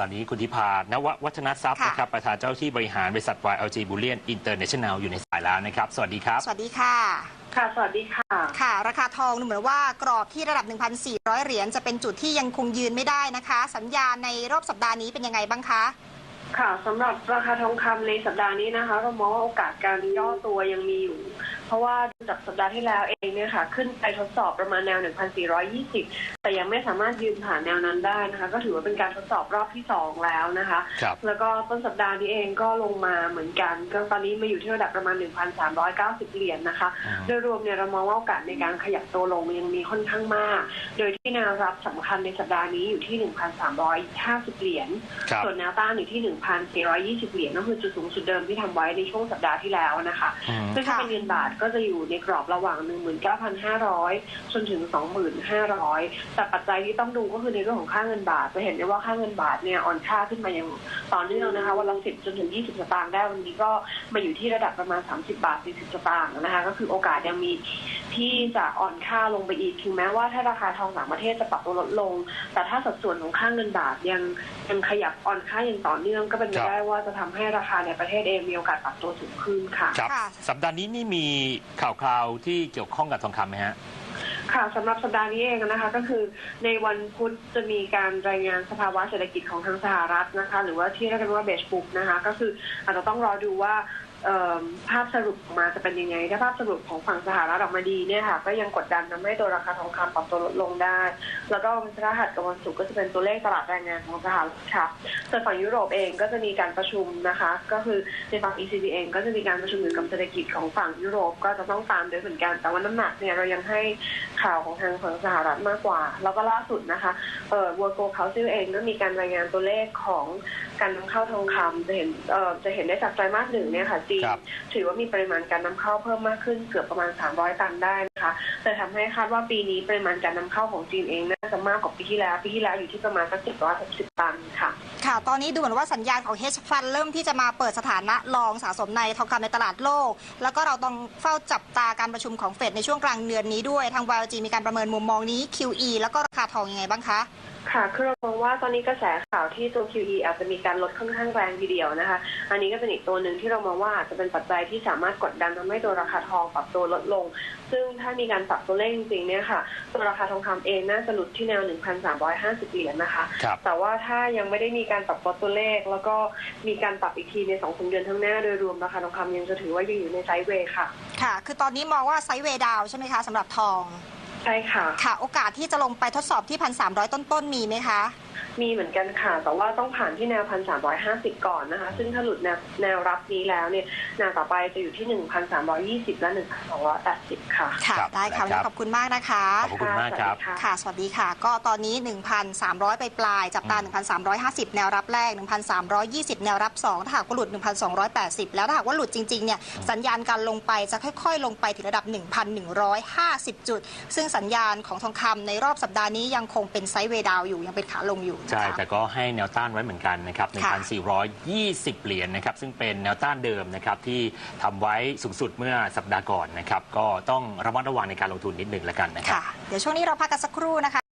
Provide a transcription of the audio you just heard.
ตอนนี้คุณทิพานววัฒนทรัพย์ค่ะนะครับประธานเจ้าที่บริหารบริษัท YLG Bullion International อยู่ในสายแล้วนะครับ สวัสดีครับ สวัสดีค่ะ ค่ะ สวัสดีค่ะ ค่ะ ราคาทองดูเหมือนว่ากรอบที่ระดับ 1,400 เหรียญจะเป็นจุดที่ยังคงยืนไม่ได้นะคะ สัญญาณในรอบสัปดาห์นี้เป็นยังไงบ้างคะค่ะสำหรับราคาทองคำในสัปดาห์นี้นะคะ เรามองว่าโอกาสการย่อตัวยังมีอยู่ เพราะว่าจากสัปดาห์ที่แล้วเองเนี่ยค่ะ ขึ้นไปทดสอบประมาณแนว 1,420แต่ ยังไม่สามารถยืนผ่านแนวนั้นได้นะคะ ก็ถือว่าเป็นการทดสอบรอบที่สองแล้วนะคะ ครับแล้วก็ต้นสัปดาห์นี้เองก็ลงมาเหมือนกัน ก็ตอนนี้มาอยู่ที่ระดับประมาณ 1,390 เหรียญนะคะอืมโดยรวมเนี่ยเรามองว่าโอกาสในการขยับตัวลงยังมีค่อนข้างมาก โดยที่แนวรับสำคัญในสัปดาห์นี้อยู่ที่ 1,350 เหรียญ ครับ ส่วนแนวต้านอยู่ที่ 1,420 เหรียญก็คือจุดสูงสุดเดิมที่ทำไว้ในช่วงสัปดาห์ที่แล้วนะคะ อืม ซึ่งถ้าค่ะเป็นเงินบาทก็จะอยู่ในกรอบระหว่าง 19,500 จนถึง 25,000แต่ปัจจัยที่ต้องดูก็คือในเรื่องของค่าเงินบาทจะเห็นได้ว่าค่าเงินบาทเนี่ยอ่อนค่าขึ้นมาอย่างต่อเนื่องนะคะวันละ10จนถึง 20 สตางค์ได้วันนี้ก็มาอยู่ที่ระดับประมาณ 30 บาท 40 สตางค์นะคะก็คือโอกาสยังมีที่จะอ่อนค่าลงไปอีกถึงแม้ว่าถ้าราคาทองต่างประเทศจะปรับตัวลดลง แต่ถ้าสัดส่วนของค่าเงินบาทยังยังขยับอ่อนค่าอย่างต่อเนื่องก็เป็นไปครับได้ว่าจะทำให้ราคาในประเทศเองมีโอกาสปรับตัวสูงขึ้นค่ะครับค่ะสัปดาห์นี้นี่มีข่าวคราวที่เกี่ยวข้องกับทองคำไหมฮะ ค่ะสำหรับสัปดาห์นี้เองนะคะก็คือในวันพุธจะมีการรายงานสภาวะเศรษฐกิจของทางสหรัฐนะคะ หรือว่าที่เรียกกันว่าเบสบุ๊กนะคะ ก็คืออาจจะต้องรอดูว่า ภาพสรุปออกมาจะเป็นยังไง ถ้าภาพสรุปของฝั่งสหรัฐออกมาดีเนี่ยค่ะก็ยังกดดันทำให้ตัวราคาทองคำปรับตัวลดลงได้ แล้วก็วันพฤหัสกับวันศุกร์ก็จะเป็นตัวเลขตลาดแรงงานของสหรัฐค่ะส่วนฝั่งยุโรปเองก็จะมีการประชุมนะคะ ก็คือในฝั่ง ECB เองก็จะมีการประชุมเกี่ยวกับเศรษฐกิจของฝั่งยุโรปก็จะต้องตามด้วยเหมือนกัน แต่ว่าน้ำหนักเนี่ยเรายังให้ข่าวของทางฝั่งสหรัฐมากกว่า แล้วก็ล่าสุดนะคะเอ่อ World Gold Council เองก็มีการรายงานตัวเลขของการนำเข้าทองคำจะเห็นเอ่อจะเห็นได้จากไตรมาสหนึ่งเนี่ยค่ะจีนครับ ถือว่ามีปริมาณการนำเข้าเพิ่มมากขึ้นเกือบประมาณ 300 ตันได้นะคะแต่ทำให้คาดว่าปีนี้ปริมาณการนำเข้าของจีนเองน่าจะมากกว่าปีที่แล้ว ปีที่แล้วอยู่ที่ประมาณสัก760 ตันค่ะ ค่ะ ตอนนี้ดูเหมือนว่าสัญญาณของ hedge fund เริ่มที่จะมาเปิดสถานะลองสะสมในทองคำในตลาดโลก แล้วก็เราต้องเฝ้าจับตาการประชุมของเฟดในช่วงกลางเดือนนี้ด้วย ทาง YLG มีการประเมินมุมมองนี้ QE แล้วก็ราคาทองยังไงบ้างคะ ค่ะคือเรามองว่าตอนนี้กระแสข่าวที่ตัว QE อาจจะมีการลดค่อนข้างแรงทีเดียวนะคะ อันนี้ก็เป็นอีกตัวหนึ่งที่เรามองว่าอาจจะเป็นปัจจัยที่สามารถกดดันทำให้ตัวราคาทองปรับตัวลดลง ซึ่งถ้ามีการปรับตัวเลขจริงๆเนี่ยค่ะ ตัวราคาทองคำเองน่าจะหลุดที่แนว 1,350 เหรียญนะคะครับแต่ว่าถ้ายังไม่ได้มีการปรับลดตัวเลข แล้วก็มีการปรับอีกทีใน2อสเดือนข้างหน้าโดยรวมราคาทองคำยังจะถือว่ายังอยู่ในไซด์เวย์ค่ะ ค่ะ คือตอนนี้มองว่าไซด์เวย์ดาวใช่ไหมคะสำหรับทอง ใช่ค่ะ ค่ะ โอกาสที่จะลงไปทดสอบที่ 1,300 ต้นๆ มีไหมคะ มีเหมือนกันค่ะ แต่ว่าต้องผ่านที่แนวพันสามร้อยห้าสิบก่อนนะคะ ซึ่งถ้าหลุดแนวแนวรับนี้แล้วเนี่ยแนวต่อไปจะอยู่ที่หนึ่งพันสามร้อยี่สิบและหนึ่งพันสองร้อยแปดสิบค่ะ ค่ะ ครับได้ค่ะวันครันี้บขอบคุณมากนะคะ ขอบคุณมากครับะสวัสดีค่ะค่ะ สวัสดีค่ะ ก็ตอนนี้ 1,300 ไปปลายๆจับตา 1,350 แนวรับแรก 1,320 แนวรับ 2 ถ้าหากว่าหลุด 1,280 แล้วถ้าหากว่าหลุดจริงๆ เนี่ย สัญญาณการลงไปจะค่อยๆ ลงไปถึงระดับ 1,150 จุด ซึ่งสัญญาณของทองคำในรอบสัปดาห์นี้ยังคงเป็นไซด์เวย์ดาวน์อยู่ ยังเป็นขาลงอยู่นะใช่คะแต่ก็ให้แนวต้านไว้เหมือนกันนะครับค่ะ1,420 เหรียญนะครับ ซึ่งเป็นแนวต้านเดิมนะครับที่ทำไว้สูงสุดเมื่อสัปดาห์ก่อนนะครับ ก็ต้องระมัดระวังในการลงทุนนิดหนึ่งแล้วกันนะครับ ค่ะ เดี๋ยวช่วงนี้เราพักกันสักครู่นะคะ